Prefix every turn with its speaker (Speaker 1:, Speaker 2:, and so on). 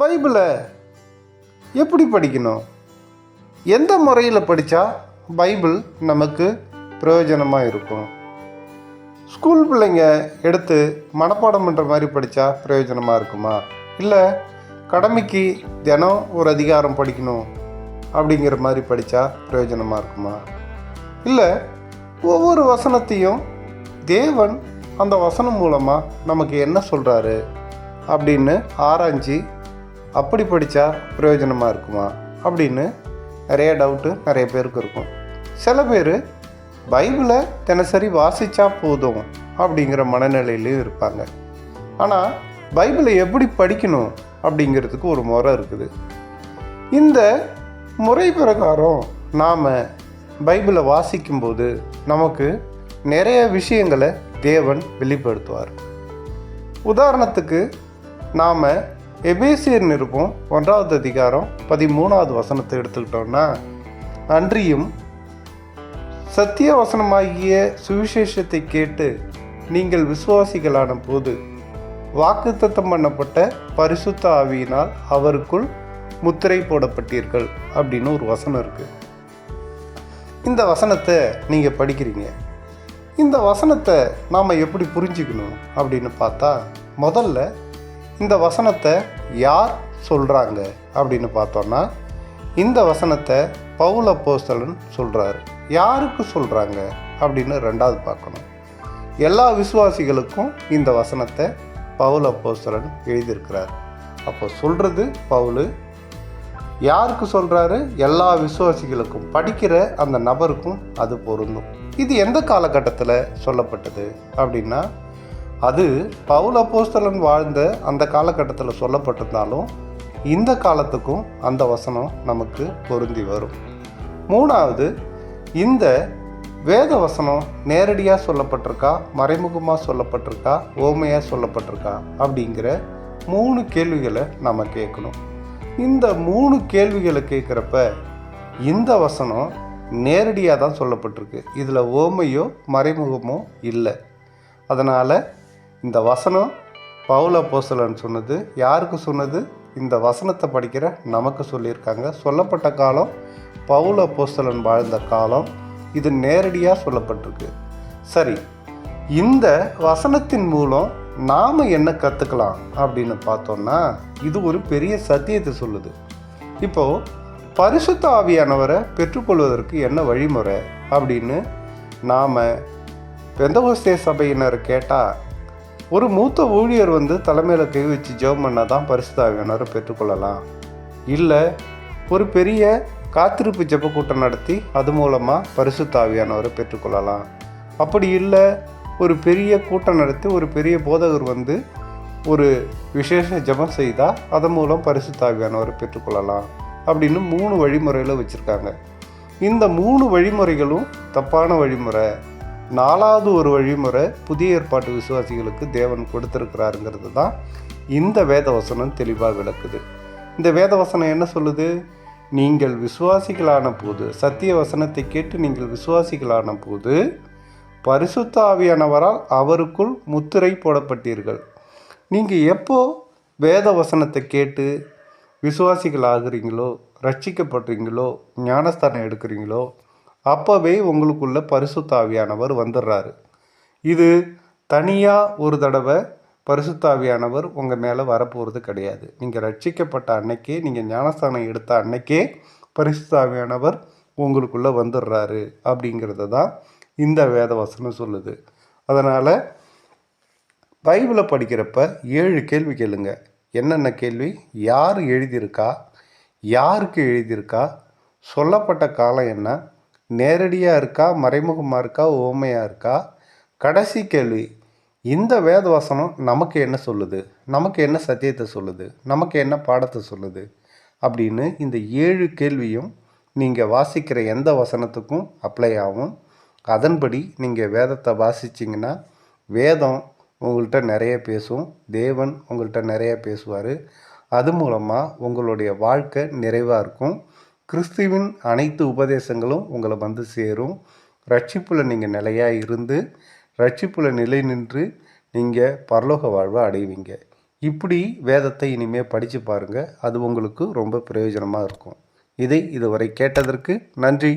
Speaker 1: பைபிளை எப்படி படிக்கணும்? எந்த முறையில் படித்தா பைபிள் நமக்கு பிரயோஜனமாக இருக்கும்? ஸ்கூல் பிள்ளைங்க எடுத்து மனப்பாடம் பண்ணுற மாதிரி படித்தா பிரயோஜனமாக இருக்குமா? இல்லை கடமைக்கு தினம் ஒரு அதிகாரம் படிக்கணும் அப்படிங்கிற மாதிரி படித்தா பிரயோஜனமாக இருக்குமா? இல்லை ஒவ்வொரு வசனத்தையும் தேவன் அந்த வசனம் மூலமாக நமக்கு என்ன சொல்கிறாரு அப்படின்னு ஆராய்ஞ்சு அப்படி படித்தா பிரயோஜனமாக இருக்குமா? அப்படின்னு நிறைய டவுட்டு நிறைய பேருக்கு இருக்கும். சில பேர் பைபிளை தினசரி வாசித்தா போதும் அப்படிங்கிற மனநிலையிலையும் இருப்பாங்க. ஆனால் பைபிளை எப்படி படிக்கணும் அப்படிங்கிறதுக்கு ஒரு முறை இருக்குது. இந்த முறை பிரகாரம் நாம் பைபிளை வாசிக்கும்போது நமக்கு நிறைய விஷயங்களை தேவன் வெளிப்படுத்துவார். உதாரணத்துக்கு நாம் எபேசியர் நிருப்பம் ஒன்றாவது அதிகாரம் பதிமூணாவது வசனத்தை எடுத்துக்கிட்டோம்னா அன்றியும் சத்திய வசனமாகிய சுவிசேஷத்தை கேட்டு நீங்கள் விசுவாசிகளான போது வாக்குத்தத்தம் பண்ணப்பட்ட பரிசுத்த ஆவியினால் அவருக்குள் முத்திரை போடப்பட்டீர்கள் அப்படின்னு ஒரு வசனம் இருக்குது இந்த வசனத்தை நீங்கள் படிக்கிறீங்க. இந்த வசனத்தை நாம் எப்படி புரிஞ்சுக்கணும் அப்படின்னு பார்த்தா முதல்ல இந்த வசனத்தை யார் சொல்கிறாங்க அப்படின்னு பார்த்தோன்னா இந்த வசனத்தை பவுல போஸ்தலன் சொல்கிறாரு யாருக்கு சொல்கிறாங்க அப்படின்னு ரெண்டாவது பார்க்கணும். எல்லா விசுவாசிகளுக்கும் இந்த வசனத்தை பவுல போஸ்தலன் எழுதியிருக்கிறார். அப்போ சொல்கிறது பவுலு யாருக்கு சொல்கிறாரு எல்லா விசுவாசிகளுக்கும் படிக்கிற அந்த நபருக்கும் அது பொருந்தும். இது எந்த காலகட்டத்தில் சொல்லப்பட்டது அப்படின்னா அது பவுல் அப்போஸ்தலன் வாழ்ந்த அந்த காலகட்டத்தில் சொல்லப்பட்டிருந்தாலும் இந்த காலத்துக்கும் அந்த வசனம் நமக்கு பொருந்தி வரும். மூணாவது இந்த வேத வசனம் நேரடியாக சொல்லப்பட்டிருக்கா? மறைமுகமாக சொல்லப்பட்டிருக்கா? ஓமையாக சொல்லப்பட்டிருக்கா? அப்படிங்கிற மூணு கேள்விகளை நம்ம கேட்கணும். இந்த மூணு கேள்விகளை கேட்குறப்ப இந்த வசனம் நேரடியாக தான் சொல்லப்பட்டிருக்கு. இதில் ஓமையோ மறைமுகமோ இல்லை. அதனால் இந்த வசனம் பவுல போசலன் சொன்னது யாருக்கு சொன்னது? இந்த வசனத்தை படிக்கிற நமக்கு சொல்லியிருக்காங்க. சொல்லப்பட்ட காலம் பவுல போஸ்தலன் வாழ்ந்த காலம் இது நேரடியாக சொல்லப்பட்டிருக்கு. சரி இந்த வசனத்தின் மூலம் நாம் என்ன கற்றுக்கலாம் அப்படின்னு பார்த்தோம்னா இது ஒரு பெரிய சத்தியத்தை சொல்லுது. இப்போது பரிசுத்த ஆவியானவரை பெற்றுக்கொள்வதற்கு என்ன வழிமுறை அப்படின்னு நாம் பெந்தகோஸ்தே சபையினர் கேட்டால் ஒரு மூத்த ஊழியர் வந்து தலைமையில் கை வச்சு ஜெபம் பண்ணால் தான் பரிசுத்த ஆவியானவரை பெற்றுக்கொள்ளலாம். இல்லை ஒரு பெரிய காத்திருப்பு ஜெப கூட்டம் நடத்தி அது மூலமாக பரிசுத்தாவியானவரை பெற்றுக்கொள்ளலாம். அப்படி இல்லை ஒரு பெரிய கூட்டம் நடத்தி ஒரு பெரிய போதகர் வந்து ஒரு விசேஷ ஜெபம் செய்தால் அதன் மூலம் பரிசுத்தாவியானவரை பெற்றுக்கொள்ளலாம். அப்படின்னு மூணு வழிமுறையில் வச்சுருக்காங்க. இந்த மூணு வழிமுறைகளும் தப்பான வழிமுறை. நாலாவது ஒரு வழிமுறை புதிய ஏற்பாட்டு விசுவாசிகளுக்கு தேவன் கொடுத்துருக்கிறாருங்கிறது தான் இந்த வேதவசனம் தெளிவாக விளக்குது. இந்த வேதவசனம் என்ன சொல்லுது? நீங்கள் விசுவாசிகளான போது சத்திய வசனத்தை கேட்டு நீங்கள் விசுவாசிகளான போது பரிசுத்த ஆவியானவரால் அவருக்குள் முத்திரை போடப்பட்டீர்கள். நீங்கள் எப்போ வேத வசனத்தை கேட்டு விசுவாசிகள் ஆகுறீங்களோ ரட்சிக்கப்படுறீங்களோ ஞானஸ்தானம் எடுக்கிறீங்களோ அப்போவே உங்களுக்குள்ள பரிசுத்தாவியானவர் வந்துடுறாரு இது தனியாக ஒரு தடவை பரிசுத்தாவியானவர் உங்கள் மேலே வரப்போகிறது கிடையாது. நீங்கள் ரட்சிக்கப்பட்ட அன்னைக்கே நீங்கள் ஞானஸ்தானம் எடுத்த அன்னைக்கே பரிசுத்தாவியானவர் உங்களுக்குள்ளே வந்துடுறாரு அப்படிங்கிறத தான் இந்த வேதவசனம் சொல்லுது. அதனால் பைபிளை படிக்கிறப்ப ஏழு கேள்வி கேளுங்க. என்னென்ன கேள்வி? யார் எழுதியிருக்கா? யாருக்கு எழுதியிருக்கா? சொல்லப்பட்ட காலம் என்ன? நேரடியாக இருக்கா மறைமுகமாக இருக்கா ஓமையாக இருக்கா? கடைசி கேள்வி இந்த வேத வசனம் நமக்கு என்ன சொல்லுது? நமக்கு என்ன சத்தியத்தை சொல்லுது? நமக்கு என்ன பாடத்தை சொல்லுது? அப்படின்னு இந்த ஏழு கேள்வியும் நீங்கள் வாசிக்கிற எந்த வசனத்துக்கும் அப்ளை ஆகும். அதன்படி நீங்கள் வேதத்தை வாசிச்சிங்கன்னா வேதம் உங்கள்கிட்ட நிறைய பேசும் தேவன் உங்கள்கிட்ட நிறைய பேசுவார். அது மூலமாக உங்களுடைய வாழ்க்கை நிறைவாக இருக்கும். கிறிஸ்துவின் அனைத்து உபதேசங்களும் உங்களை வந்து சேரும். ரட்சிப்பில் நீங்கள் நிலையாக இருந்து ரட்சிப்பில் நிலை நின்று நீங்கள் பரலோக வாழ்வை அடைவீங்க. இப்படி வேதத்தை இனிமேல் படித்து பாருங்கள் அது உங்களுக்கு ரொம்ப பிரயோஜனமாக இருக்கும். இதை இதுவரை கேட்டதற்கு நன்றி.